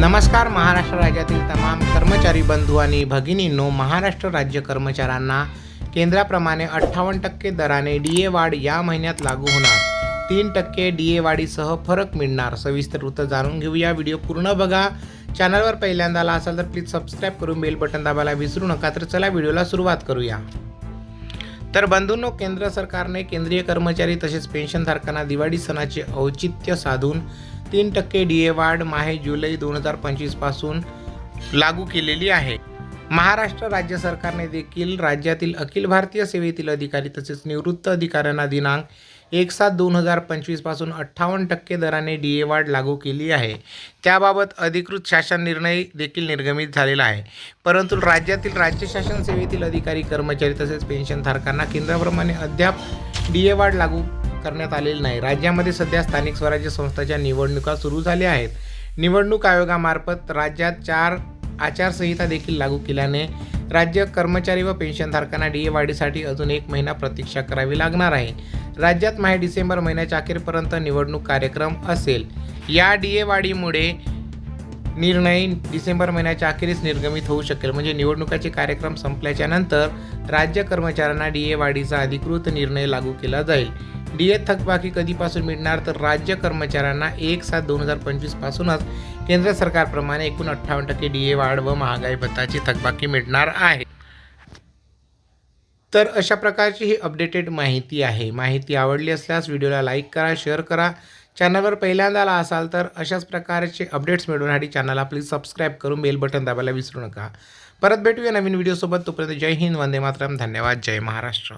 नमस्कार महाराष्ट्र राज्यातील तमाम कर्मचारी बंधू आणि भगिनींनो महाराष्ट्र राज्य कर्मचाऱ्यांना केंद्राप्रमाणे अठ्ठावन्न टक्के दराने डी ए वाढ या महिन्यात लागू होणार. तीन टक्के डी ए वाढीसह फरक मिळणार. सविस्तर वृत्त जाणून घेऊया. व्हिडिओ पूर्ण बघा. चॅनलवर पहिल्यांदा आला असाल तर प्लीज सबस्क्राईब करून बेल बटन दाबायला विसरू नका. तर चला व्हिडिओला सुरुवात करूया. तर बंधूंनो केंद्र सरकारने केंद्रीय कर्मचारी तसेच पेन्शनधारकांना दिवाळी सणाचे औचित्य साधून तीन टक्के डी ए वाढ माहे जुलै दोन हजार पंचवीसपासून लागू केलेली आहे. महाराष्ट्र राज्य सरकारने देखील राज्यातील अखिल भारतीय सेवेतील अधिकारी तसेच निवृत्त अधिकाऱ्यांना दिनांक एक सात दोन हजार पंचवीसपासून अठ्ठावन्न टक्के दराने डी ए वाढ लागू केली आहे. त्याबाबत अधिकृत शासन निर्णय देखील निर्गमित झालेला आहे. परंतु राज्यातील राज्य शासन सेवेतील अधिकारी कर्मचारी तसेच पेन्शनधारकांना केंद्राप्रमाणे अद्याप डी ए वाढ लागू करण्यात आलेली नाही. राज्यामध्ये सध्या स्थानिक स्वराज्य संस्थाच्या निवडणुका सुरू झाल्या आहेत. निवडणूक आयोगामार्फत राज्यात चार आचारसंहिता देखील लागू केल्याने राज्य कर्मचारी व पेन्शनधारकांना डी ए वाढीसाठी अजून एक महिना प्रतीक्षा करावी लागणार आहे. राज्यात माहे डिसेंबर महिन्याच्या अखेरपर्यंत निवडणूक कार्यक्रम असेल. या डी ए वाढीमुळे निर्णय डिसेंबर महिन्याच्या अखेरीस निर्गमित होऊ शकेल. म्हणजे निवडणुकाचे कार्यक्रम संपल्याच्या नंतर राज्य कर्मचाऱ्यांना डी ए वाढीचा अधिकृत निर्णय लागू केला जाईल. डी ए थकबाकी कधीपासून मिळणार तर राज्य कर्मचाऱ्यांना एक सात दोन हजार पंचवीस पासूनच केंद्र सरकारप्रमाणे एकूण अठ्ठावन्न टक्के डी ए वाढ व महागाई भत्ताची थकबाकी मिळणार आहे. तर अशा प्रकारची ही अपडेटेड माहिती आहे. माहिती आवडली असल्यास व्हिडिओला लाईक करा शेअर करा. चॅनलवर पहिल्यांदा आला असाल तर अशाच प्रकारचे अपडेट्स मिळवण्यासाठी चॅनलला प्लीज सबस्क्राईब करून बेल बटन दाबायला विसरू नका. परत भेटूया नवीन व्हिडिओसोबत तोपर्यंत जय हिंद वंदे मातरम. धन्यवाद. जय महाराष्ट्र.